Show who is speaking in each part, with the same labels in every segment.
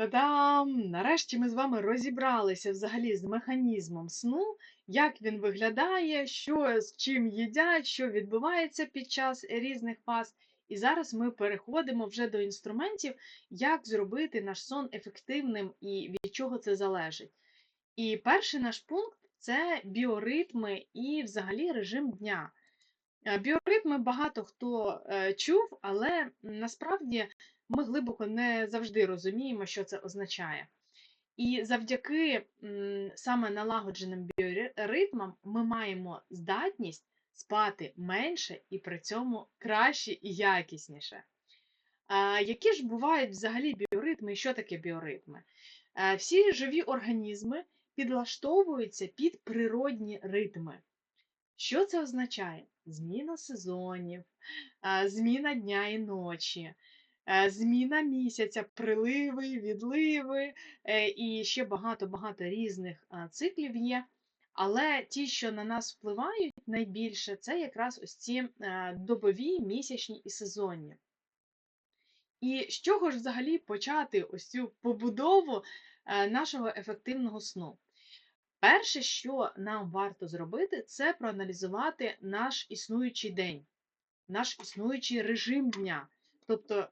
Speaker 1: Та-дам! Нарешті ми з вами розібралися взагалі з механізмом сну, як він виглядає, що з чим їдять, що відбувається під час різних фаз. І зараз ми переходимо вже до інструментів, як зробити наш сон ефективним і від чого це залежить. І перший наш пункт це біоритми і взагалі режим дня. Е, Біоритми багато хто е, чув, але насправді ми глибоко не завжди розуміємо, що це означає. І завдяки саме налагодженим біоритмам ми маємо здатність спати менше і при цьому краще і якісніше. А які ж бувають взагалі біоритми і що таке біоритми? Е, Всі живі організми підлаштовуються під природні ритми. Що це означає? Зміна сезонів, зміна дня і ночі, зміна місяця, приливи, відливи е, і ще багато-багато різних циклів є. Але ті, що на нас впливають найбільше, це якраз ось ці е, добові, місячні і сезонні. І з чого ж взагалі почати ось цю побудову е, нашого ефективного сну? Перше, що нам варто зробити, це проаналізувати наш існуючий день, наш існуючий режим дня. Тобто,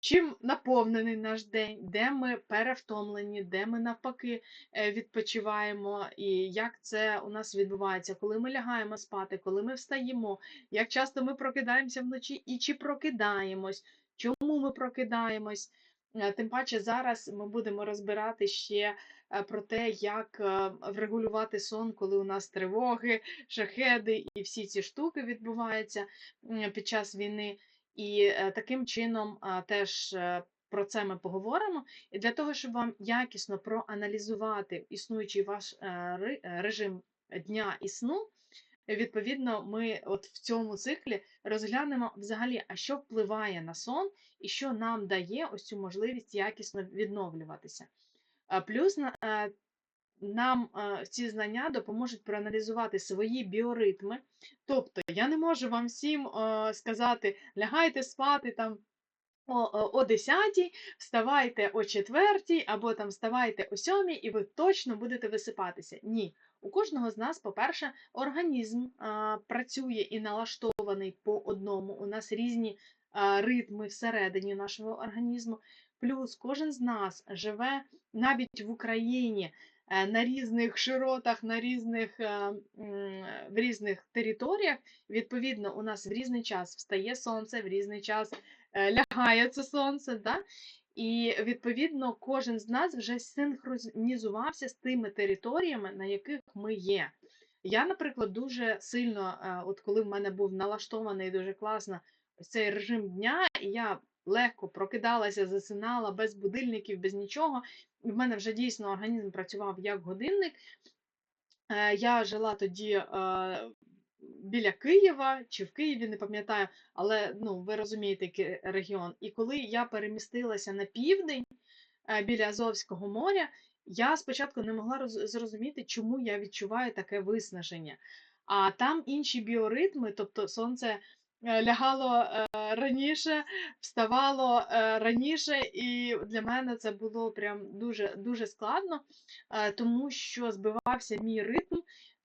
Speaker 1: чим наповнений наш день, де ми перевтомлені, де ми навпаки е, відпочиваємо, і як це у нас відбувається, коли ми лягаємо спати, коли ми встаємо, як часто ми прокидаємося вночі і чи прокидаємось, чому ми прокидаємось. Е, Тим паче зараз ми будемо розбирати ще е, про те, як врегулювати сон, коли у нас тривоги, шахеди і всі ці штуки відбуваються під час війни. І е, таким чином теж е, про це ми поговоримо. І для того, щоб вам якісно проаналізувати існуючий ваш е, режим дня і сну, відповідно, ми от в цьому циклі розглянемо взагалі, а що впливає на сон і що нам дає ось цю можливість якісно відновлюватися. Плюс нам е, ці знання допоможуть проаналізувати свої біоритми. Тобто, я не можу вам всім е, сказати, лягайте спати там о, о, о 10, вставайте о 4 або там вставайте о 7, і ви точно будете висипатися. Ні. У кожного з нас, по-перше, організм а, працює і налаштований по одному. У нас різні а, ритми всередині нашого організму. Плюс кожен з нас живе навіть в Україні на різних широтах, на різних, е, в різних територіях. Відповідно, у нас в різний час встає сонце, в різний час е, лягає це сонце. Да? І відповідно кожен з нас вже синхронізувався з тими територіями, на яких ми є. Я, наприклад, дуже сильно, е, от коли в мене був налаштований дуже класно цей режим дня, я легко прокидалася, засинала без будильників, без нічого. І в мене вже дійсно організм працював як годинник. Е, Я жила тоді е, біля Києва чи в Києві, не пам'ятаю, але ну, ви розумієте, регіон. І коли я перемістилася на південь е, біля Азовського моря, я спочатку не могла зрозуміти, чому я відчуваю таке виснаження. А там інші біоритми, тобто сонце лягало е, раніше, вставало е, раніше, і для мене це було прям дуже, дуже складно, е, тому що збивався мій ритм.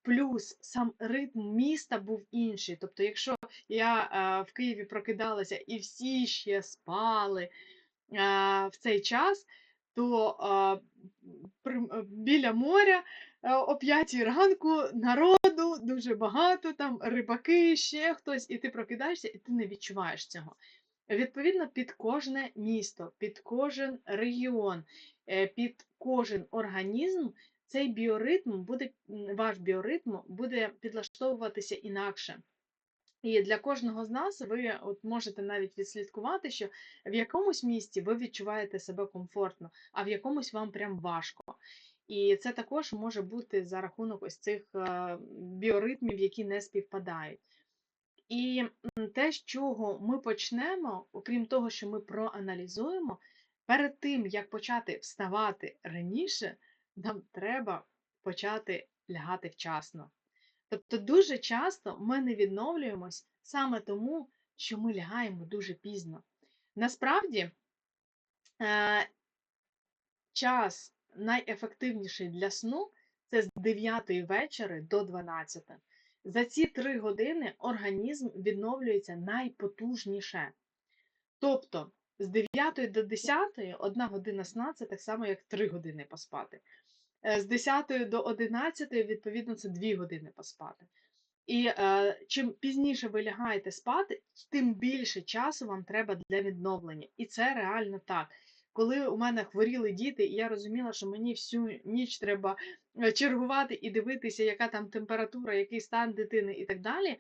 Speaker 1: Плюс сам ритм міста був інший. Тобто, якщо я е, в Києві прокидалася і всі ще спали е, в цей час, то е, біля моря е, о 5 ранку народу дуже багато, там рибаки, ще хтось, і ти прокидаєшся, і ти не відчуваєш цього. Відповідно, під кожне місто, під кожен регіон, е, під кожен організм цей біоритм буде, ваш біоритм буде підлаштовуватися інакше. І для кожного з нас ви от можете навіть відслідкувати, що в якомусь місці ви відчуваєте себе комфортно, а в якомусь вам прям важко. І це також може бути за рахунок ось цих е, біоритмів, які не співпадають. І те, з чого ми почнемо, окрім того, що ми проаналізуємо, перед тим, як почати вставати раніше, нам треба почати лягати вчасно. Тобто дуже часто ми не відновлюємось саме тому, що ми лягаємо дуже пізно. Насправді, е, час найефективніший для сну це з 9 вечора до 12. За ці 3 години організм відновлюється найпотужніше. Тобто з 9 до 10 1 година сна це так само, як 3 години поспати. Е, З 10 до 11, відповідно, це 2 години поспати. І е, чим пізніше ви лягаєте спати, тим більше часу вам треба для відновлення. І це реально так. Коли у мене хворіли діти, і я розуміла, що мені всю ніч треба е, чергувати і дивитися, яка там температура, який стан дитини і так далі.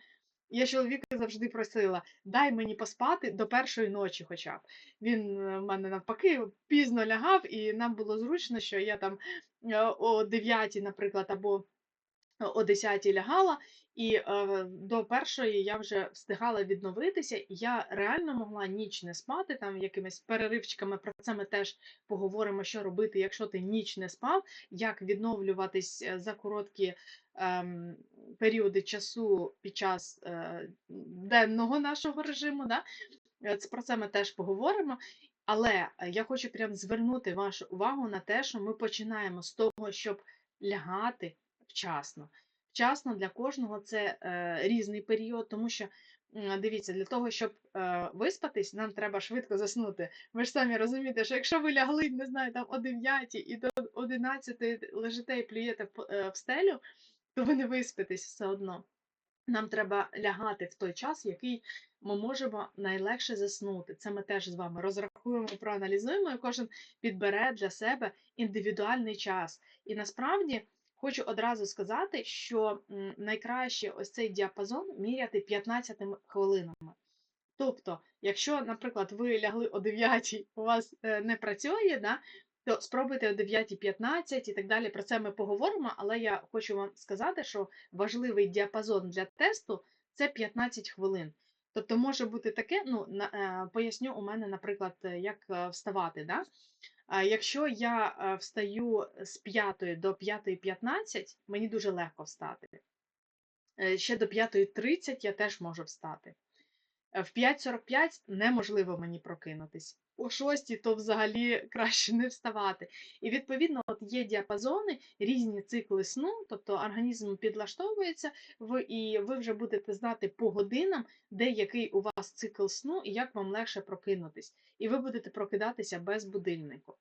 Speaker 1: Я чоловіка завжди просила, дай мені поспати до першої ночі хоча б. Він е, в мене навпаки пізно лягав, і нам було зручно, що я там е, о 9, наприклад, або о 10 лягала, і е, до першої я вже встигала відновитися, і я реально могла ніч не спати, там якимись переривчиками. Про це ми теж поговоримо, що робити, якщо ти ніч не спав, як відновлюватись е, за короткі ем, періоди часу під час е, денного нашого режиму. Да? Е, про це ми теж поговоримо. Але е, я хочу прям звернути вашу увагу на те, що ми починаємо з того, щоб лягати вчасно. Вчасно для кожного це е, різний період, тому що дивіться, для того, щоб е, виспатись, нам треба швидко заснути. Ви ж самі розумієте, що якщо ви лягли, не знаю, там о 9 і до 11 лежите і плюєте в, е, в стелю, то ви не виспитесь все одно. Нам треба лягати в той час, який ми можемо найлегше заснути. Це ми теж з вами розрахуємо, проаналізуємо, і кожен підбере для себе індивідуальний час. І насправді хочу одразу сказати, що найкраще ось цей діапазон міряти 15 хвилинами. Тобто, якщо, наприклад, ви лягли о 9, у вас е, не працює, да, то спробуйте о 9.15 і так далі. Про це ми поговоримо, але я хочу вам сказати, що важливий діапазон для тесту це 15 хвилин. Тобто може бути таке, ну, е, поясню у мене, наприклад, як е, вставати. Да? Якщо я е, встаю з 5 до 5.15, мені дуже легко встати. Е, Ще до 5.30 я теж можу встати. Е, В 5.45 неможливо мені прокинутись. О 6 то взагалі краще не вставати. І відповідно от є діапазони, різні цикли сну, тобто організм підлаштовується, і ви вже будете знати по годинам, де який у вас цикл сну і як вам легше прокинутись. І ви будете прокидатися без будильнику.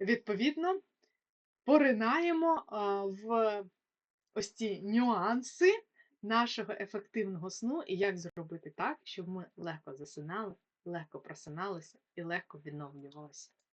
Speaker 1: Відповідно, поринаємо в ось ці нюанси нашого ефективного сну і як зробити так, щоб ми легко засинали, легко просиналося і легко відновлювалися.